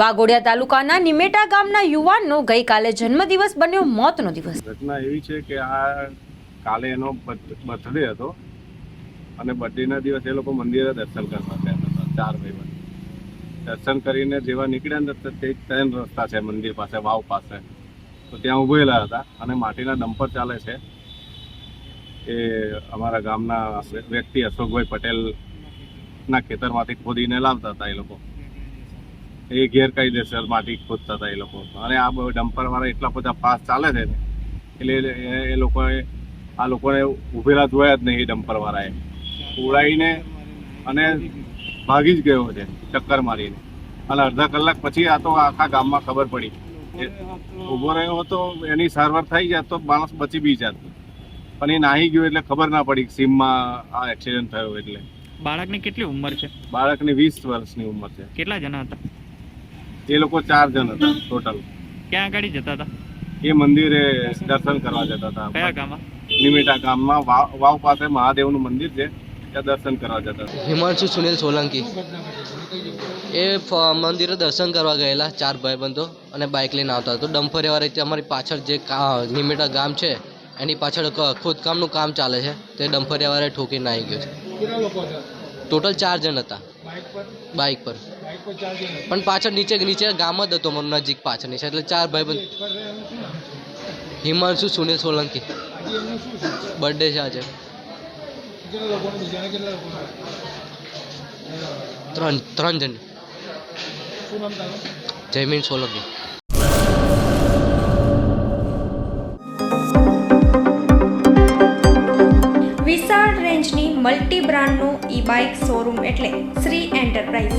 વાઘોડિયા તાલુકાના નિમેટા ગામના યુવાનનો ગઈકાલે જન્મદિવસ બન્યો, મોતનો દિવસ. ઘટના એવી છે કે આ કાલે એનો બર્થડે હતો અને બર્થડેના દિવસે એ લોકો મંદિરે દર્શન કરવા ગયા હતા, ચાર ભાઈ દર્શન કરીને જેવા નીકળ્યા ને તે ત્રણ રસ્તા છે, મંદિર પાસે, વાવ પાસે. તો ત્યાં ઉભેલા હતા અને માટીના ડમ્પર ચાલે છે. એ અમારા ગામના વ્યક્તિ અશોકભાઈ પટેલના ખેતરમાંથી ખોદીને લાવતા હતા એ લોકો. એ ગેરકાયદેસર માટી ખોદતા હતા એ લોકો. અને આ ડમ્પરવાળા એટલા બધા પાસ ચાલે છે ને એટલે એ- એ લોકોએ આ લોકોને ઉભેલા જોયા જ નહીં એ ડમ્પરવાળાએ. ઉડાઈને અને ભાગી જ ગયો છે ચક્કર મારીને. અને અડધા કલાક પછી આ તો આખા ગામમાં ખબર પડી. ઊભો રહ્યો હતો એની સારવાર થઈ જાત તો માણસ બચી બી જાત. પણ એ નાહી ગયો એટલે ખબર ના પડી સીમમાં આ એક્સિડન્ટ થયો એટલે. બાળકની કેટલી ઉંમર છે? બાળકની વીસ વર્ષની ઉંમર છે. કેટલા જણા હતા? એ લોકો ચાર જણ હતા ટોટલ ક્યાં આગળ જતા હતા? એ મંદિરે દર્શન કરવા જતા હતા. કયા ગામમાં? નિમિટા ગામમાં વાવ પાસે મહાદેવનું મંદિર છે. ત્યાં દર્શન કરવા જતા હતા. હિમાંશુ સુનિલ સોલંકી. એ મંદિરે દર્શન કરવા ગયેલા ચાર ભાઈબંધો અને બાઇક લઈને આવતા તો ડમ્ફરિયાવાળા રીતે અમારી પાછળ જે નિમિટા ગામ છે એની પાછળ ખોદકામનું કામ ચાલે છે. તે ડમ્ફરિયાવાળાએ ઠોકીને આવી ગયો છે. ટોટલ ચાર જણ હતા. બાઇક પર. પણ પાછળ નીચે નીચે ગામ જ હતો મારું નજીક પાછળની છે, એટલે ચાર ભાઈ બંધ. હિમાંશુ, સુનિલ સોલંકી. બર્થડે છે આજે. ત્રણ ત્રણ જણ. જયમીન સોલંકી. વિશાળ રેન્જની મલ્ટી બ્રાન્ડનું ઈ બાઇક શોરૂમ એટલે શ્રી એન્ટરપ્રાઇઝ.